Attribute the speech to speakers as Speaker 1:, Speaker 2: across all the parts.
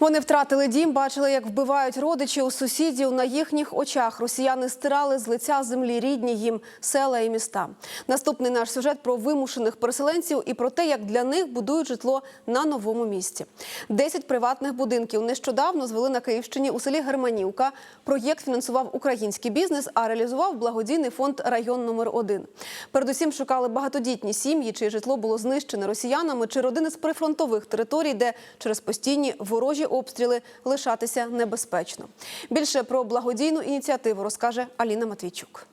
Speaker 1: Вони втратили дім, бачили, як вбивають родичі у сусідів. На їхніх очах росіяни стирали з лиця землі рідні їм села і міста. Наступний наш сюжет про вимушених переселенців і про те, як для них будують житло на новому місці. Десять приватних будинків нещодавно звели на Київщині у селі Германівка. Проєкт фінансував український бізнес, а реалізував благодійний фонд район номер 1 Передусім шукали багатодітні сім'ї, чиє житло було знищене росіянами, чи родини з прифронтових територій, де через постійні ворожі обстріли лишатися небезпечно. Більше про благодійну ініціативу розкаже Аліна Матвійчук.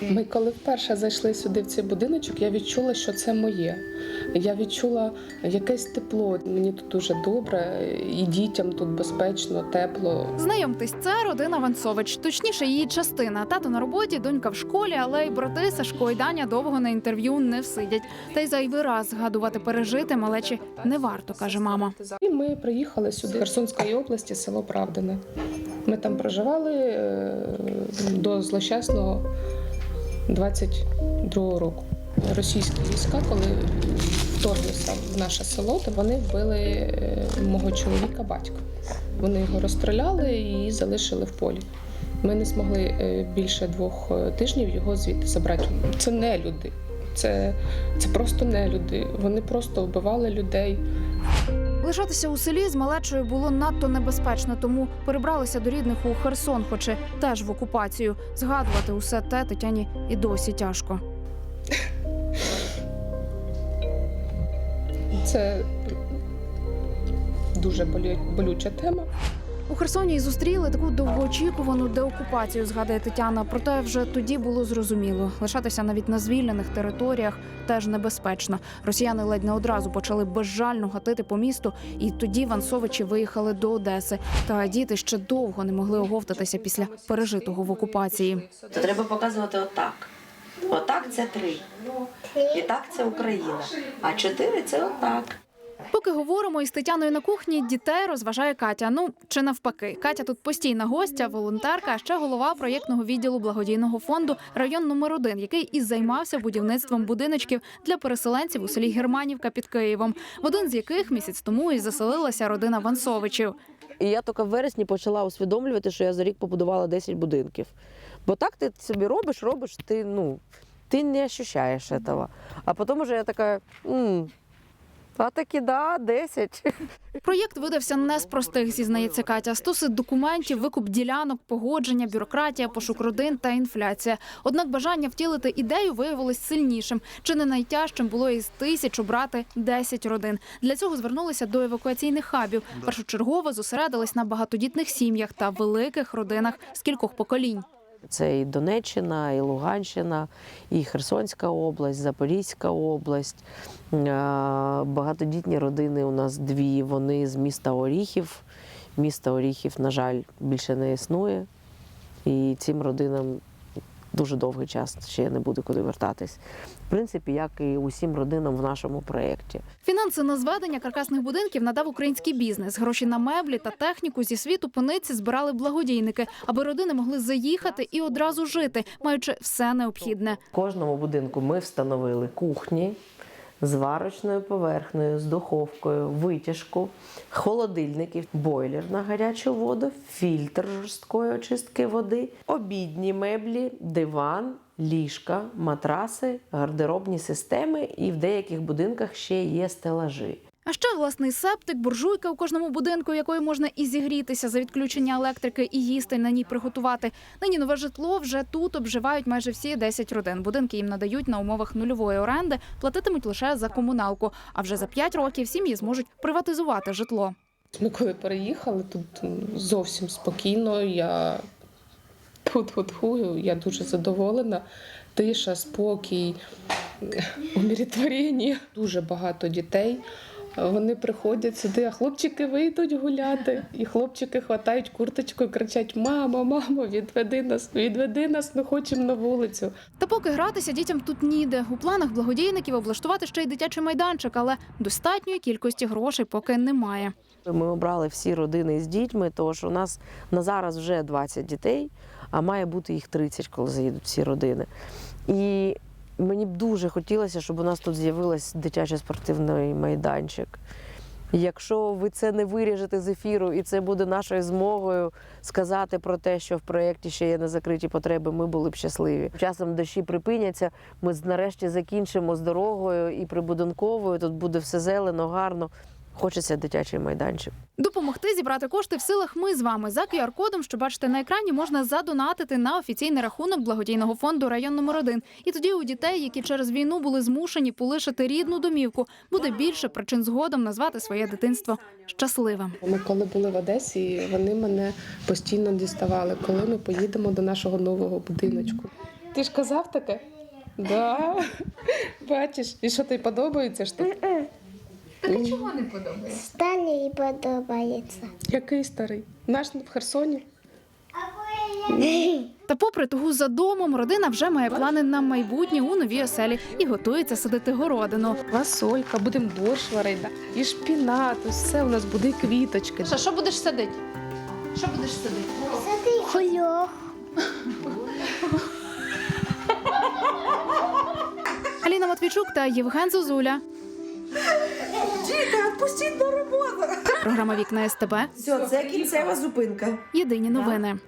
Speaker 2: Ми коли вперше зайшли сюди в цей будиночок, я відчула, що це моє. Я відчула якесь тепло. Мені тут дуже добре, і дітям тут безпечно, тепло.
Speaker 3: Знайомтесь, це родина Ванцович, точніше, її частина. Тато на роботі, донька в школі, але й брати Сашко і Даня довго на інтерв'ю не всидять. Та й зайвий раз згадувати пережити малечі не варто, каже мама.
Speaker 2: І ми приїхали сюди Херсонської області, село Правдине. Ми там проживали е, до злощасного 22-го року. Російські війська, коли вторглися в наше село, то вони вбили е, мого чоловіка батька. Вони його розстріляли і залишили в полі. Ми не змогли е, більше двох е, тижнів його звідти забрати. Це не люди, це, це просто не люди. Вони просто вбивали людей.
Speaker 3: Лишатися у селі з малечою було надто небезпечно, тому перебралися до рідних у Херсон, хоч і теж в окупацію. Згадувати усе те Тетяні і досі тяжко.
Speaker 2: Це дуже болю- болюча тема.
Speaker 3: У Херсоні й зустріли таку довгоочікувану деокупацію, згадує Тетяна. Проте вже тоді було зрозуміло, лишатися навіть на звільнених територіях теж небезпечно. Росіяни ледь не одразу почали безжально гатити по місту, і тоді Вансовичі виїхали до Одеси. Та діти ще довго не могли оговтатися після пережитого в окупації.
Speaker 4: То треба показувати отак. Отак це три. І так це Україна. А чотири це отак.
Speaker 3: Поки говоримо із Тетяною на кухні, дітей розважає Катя. Ну чи навпаки, Катя тут постійна гостя, волонтерка, а ще голова проєктного відділу благодійного фонду район номер 1 який і займався будівництвом будиночків для переселенців у селі Германівка під Києвом, в один з яких місяць тому і заселилася родина Вансовичів.
Speaker 5: І я тільки в вересні почала усвідомлювати, що я за рік побудувала 10 будинків. Бо так ти собі робиш, робиш, ти ну ти не ощущаєш цього. А потім уже я така. М, а таки да, 10.
Speaker 3: Проєкт видався не з простих, зізнається Катя. Стоси документів, викуп ділянок, погодження, бюрократія, пошук родин та інфляція. Однак бажання втілити ідею виявилось сильнішим. Чи не найтяжчим було із тисяч обрати 10 родин. Для цього звернулися до евакуаційних хабів. Першочергово зосередились на багатодітних сім'ях та великих родинах з кількох поколінь.
Speaker 5: Це і Донеччина, і Луганщина, і Херсонська область, Запорізька область. Е, Багатодітні родини у нас дві. Вони з міста Оріхів. Місто Оріхів, на жаль, більше не існує. І цим родинам дуже довгий час ще не буде куди вертатись. В принципі, як і усім родинам в нашому проєкті.
Speaker 3: Фінанси на зведення каркасних будинків надав український бізнес. Гроші на меблі та техніку зі світу пониці збирали благодійники, аби родини могли заїхати і одразу жити, маючи все необхідне.
Speaker 5: В кожному будинку ми встановили кухні з варочною поверхнею, з духовкою, витяжку, холодильників, бойлер на гарячу воду, фільтр жорсткої очистки води, обідні меблі, диван, ліжка, матраси, гардеробні системи і в деяких будинках ще є стелажі.
Speaker 3: А ще власний септик, буржуйка у кожному будинку, якою можна і зігрітися за відключення електрики, і їсти на ній приготувати. Нині нове житло вже тут обживають майже всі 10 родин. Будинки їм надають на умовах нульової оренди, платитимуть лише за комуналку. А вже за 5 років сім'ї зможуть приватизувати житло.
Speaker 2: Ми коли переїхали, тут зовсім спокійно. Я тут готую, я дуже задоволена. Тиша, спокій, умиротворення. Дуже багато дітей. Вони приходять сюди, а хлопчики вийдуть гуляти. І хлопчики хватають курточку і кричать: Мамо, мамо, відведи нас, відведи нас, ми хочемо на вулицю.
Speaker 3: Та поки гратися дітям тут ніде. У планах благодійників облаштувати ще й дитячий майданчик, але достатньої кількості грошей поки немає.
Speaker 5: Ми обрали всі родини з дітьми, тому що у нас на зараз вже 20 дітей, а має бути їх 30, коли заїдуть всі родини. І мені б дуже хотілося, щоб у нас тут з'явився дитячий спортивний майданчик. Якщо ви це не виріжете з ефіру, і це буде нашою змогою сказати про те, що в проєкті ще є незакриті потреби, ми були б щасливі. Часом дощі припиняться. Ми нарешті закінчимо з дорогою і прибудинковою. Тут буде все зелено, гарно. Хочеться дитячий майданчик.
Speaker 3: Допомогти зібрати кошти в силах ми з вами. За QR-кодом, що бачите на екрані, можна задонатити на офіційний рахунок благодійного фонду район номер 1 І тоді у дітей, які через війну були змушені полишити рідну домівку, буде більше причин згодом назвати своє дитинство щасливим.
Speaker 2: Ми коли були в Одесі, вони мене постійно діставали, коли ми поїдемо до нашого нового будиночку. Ти ж казав таке? Да. Бачиш, і що тобі подобається ж тут?
Speaker 6: Старий подобається.
Speaker 2: Який старий? Наш в Херсоні?
Speaker 3: Та попри тугу за домом, родина вже має плани на майбутнє у новій оселі і готується садити городину.
Speaker 2: Квасолька, будемо борщ варити, і шпінат, все у нас буде і квіточки.
Speaker 3: що будеш садити? Що будеш садити?
Speaker 6: Сади хульох.
Speaker 3: Аліна Матвійчук та Євген Зозуля.
Speaker 7: Діти, відпустіть на роботу.
Speaker 3: Програма Вікна СТБ.
Speaker 7: Все, це кінцева зупинка.
Speaker 3: Єдині новини.